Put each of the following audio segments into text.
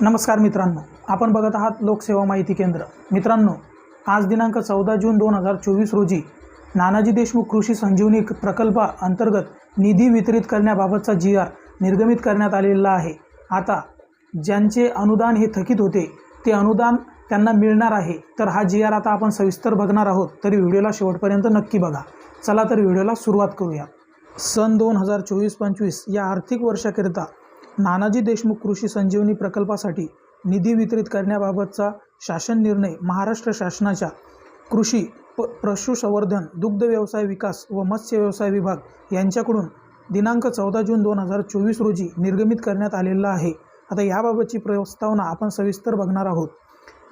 नमस्कार मित्रांनो आपण बघत आहात लोकसेवा माहिती केंद्र. मित्रांनो आज दिनांक चौदा जून दोन हजार चोवीस रोजी नानाजी देशमुख कृषी संजीवनी प्रकल्पा अंतर्गत निधी वितरित करण्याबाबतचा जी आर निर्गमित करण्यात आलेला आहे. आता ज्यांचे अनुदान हे थकीत होते ते अनुदान त्यांना मिळणार आहे. तर हा जी आर आता आपण सविस्तर बघणार आहोत तरी व्हिडिओला शेवटपर्यंत नक्की बघा. चला तर व्हिडिओला सुरुवात करूया. सन दोन हजार चोवीस पंचवीस या आर्थिक वर्षाकरिता नानाजी देशमुख कृषी संजीवनी प्रकल्पासाठी निधी वितरित करण्याबाबतचा शासन निर्णय महाराष्ट्र शासनाच्या कृषी प पशुसंवर्धन दुग्ध व्यवसाय विकास व मत्स्य व्यवसाय विभाग यांच्याकडून दिनांक चौदा जून दोन हजार चोवीस रोजी निर्गमित करण्यात आलेला आहे. आता याबाबतची प्रस्तावना आपण सविस्तर बघणार आहोत.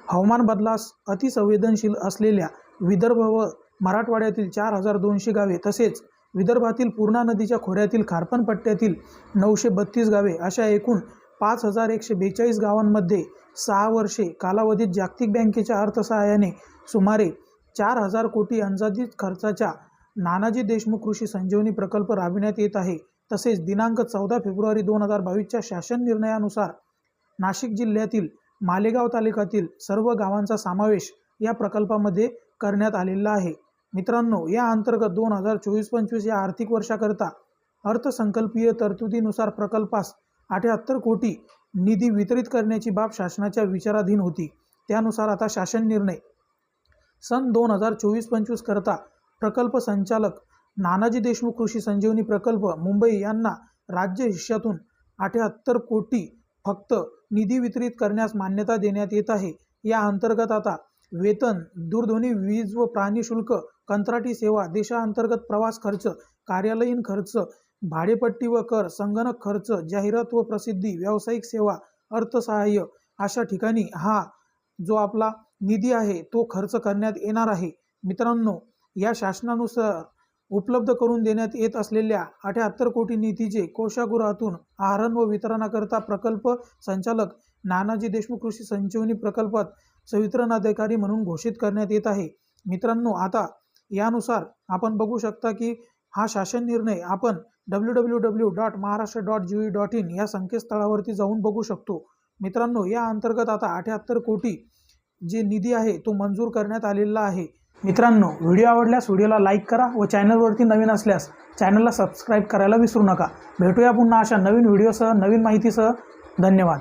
हवामान बदलास अतिसंवेदनशील असलेल्या विदर्भ व मराठवाड्यातील चार हजार दोनशे गावे तसेच विदर्भातील पूर्णा नदीच्या खोऱ्यातील खारपण पट्ट्यातील नऊशे बत्तीस गावे अशा एकूण पाच हजार एकशे बेचाळीस गावांमध्ये सहा वर्षे कालावधीत जागतिक बँकेच्या अर्थसहाय्याने सुमारे चार हजार कोटी अंदाजित खर्चाच्या नानाजी देशमुख कृषी संजीवनी प्रकल्प राबविण्यात येत आहे. तसेच दिनांक चौदा फेब्रुवारी दोन हजार बावीसच्या शासन निर्णयानुसार नाशिक जिल्ह्यातील मालेगाव तालुक्यातील सर्व गावांचा समावेश या प्रकल्पामध्ये करण्यात आलेला आहे. मित्रांनो या अंतर्गत दोन हजार चोवीस पंचवीस या आर्थिक वर्षाकरता अर्थसंकल्पीय तरतुदीनुसार प्रकल्पास अठ्याहत्तर कोटी निधी वितरित करण्याची बाब शासनाच्या विचाराधीन होती. त्यानुसार आता शासन निर्णय. सन दोन हजार चोवीस पंचवीस करता प्रकल्प संचालक नानाजी देशमुख कृषी संजीवनी प्रकल्प मुंबई यांना राज्य हिश्श्यातून अठ्याहत्तर कोटी फक्त निधी वितरित करण्यास मान्यता देण्यात येत आहे. या अंतर्गत आता वेतन दूरध्वनी वीज व प्राणी शुल्क कंत्राटी सेवा देशांतर्गत प्रवास खर्च कार्यालयीन खर्च भाडेपट्टी व कर संगणक खर्च जाहिरात व प्रसिद्धी व्यावसायिक सेवा अर्थसहाय्य अशा ठिकाणी हा जो आपला निधी आहे तो खर्च करण्यात येणार आहे. मित्रांनो या शासनानुसार उपलब्ध करून देण्यात येत असलेल्या अठ्याहत्तर कोटी निधीचे कोशागृहातून आहरण व वितरणाकरता प्रकल्प संचालक नानाजी देशमुख कृषी संजीवनी प्रकल्पात संवितरणाधिकारी म्हणून घोषित करण्यात येत आहे. मित्रांनो आता यानुसार आपण बघू शकता की हा शासन निर्णय आपण W W W dot Maharashtra dot G dot in या संकेतस्थळावरती जाऊन बघू शकतो. मित्रांनो या अंतर्गत आता अठ्याहत्तर कोटी जे निधी आहे तो मंजूर करण्यात आलेला आहे. मित्रांनो व्हिडिओ आवडल्यास व्हिडिओला लाईक करा व चॅनलवरती नवीन असल्यास चॅनलला सबस्क्राईब करायला विसरू नका. भेटूया पुन्हा अशा नवीन व्हिडिओसह नवीन माहितीसह. धन्यवाद.